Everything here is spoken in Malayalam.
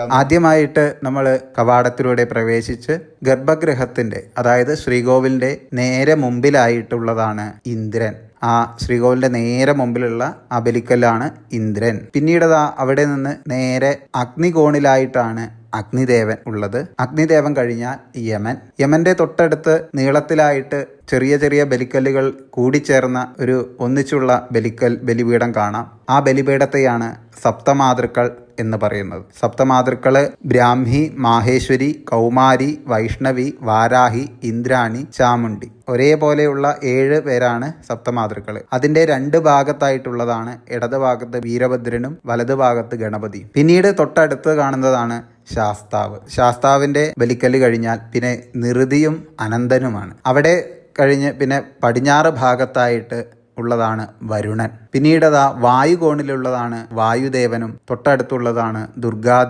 ആദ്യമായിട്ട് നമ്മൾ കവാടത്തിലൂടെ പ്രവേശിച്ച് ഗർഭഗൃഹത്തിന്റെ അതായത് ശ്രീകോവിലിന്റെ നേരെ മുമ്പിലായിട്ടുള്ളതാണ് ഇന്ദ്രൻ. ആ ശ്രീകോവിലിന്റെ നേരെ മുമ്പിലുള്ള ആ ബലിക്കല്ലാണ് ഇന്ദ്രൻ. പിന്നീട് ദാ അവിടെ നിന്ന് നേരെ അഗ്നികോണിലായിട്ടാണ് അഗ്നിദേവൻ ഉള്ളത്. അഗ്നിദേവൻ കഴിഞ്ഞാൽ യമൻ. യമന്റെ തൊട്ടടുത്ത് നീളത്തിലായിട്ട് ചെറിയ ചെറിയ ബലിക്കല്ലുകൾ കൂടിച്ചേർന്ന ഒരു ഒന്നിച്ചുള്ള ബലിക്കൽ ബലിപീഠം കാണാം. ആ ബലിപീഠത്തെയാണ് സപ്തമാതൃക്കൾ എന്ന് പറയുന്നത്. സപ്തമാതൃക്കൾ ബ്രാഹ്മി മാഹേശ്വരി കൗമാരി വൈഷ്ണവി വാരാഹി ഇന്ദ്രാണി ചാമുണ്ടി ഒരേപോലെയുള്ള ഏഴ് പേരാണ് സപ്തമാതൃക്കൾ അതിന്റെ രണ്ട് ഭാഗത്തായിട്ടുള്ളതാണ് ഇടത് ഭാഗത്ത് വീരഭദ്രനും വലത് ഭാഗത്ത് ഗണപതി പിന്നീട് തൊട്ടടുത്ത് കാണുന്നതാണ് ശാസ്താവ്. ശാസ്താവിന്റെ ബലിക്കല്ല് കഴിഞ്ഞാൽ പിന്നെ നിറുതിയും അനന്തനുമാണ്. അവിടെ കഴിഞ്ഞ് പിന്നെ പടിഞ്ഞാറ് ഭാഗത്തായിട്ട് ഉള്ളതാണ് വരുണൻ. പിന്നീട് അതാ വായുകോണിലുള്ളതാണ് വായുദേവനും തൊട്ടടുത്തുള്ളതാണ് ദുർഗാദേവി.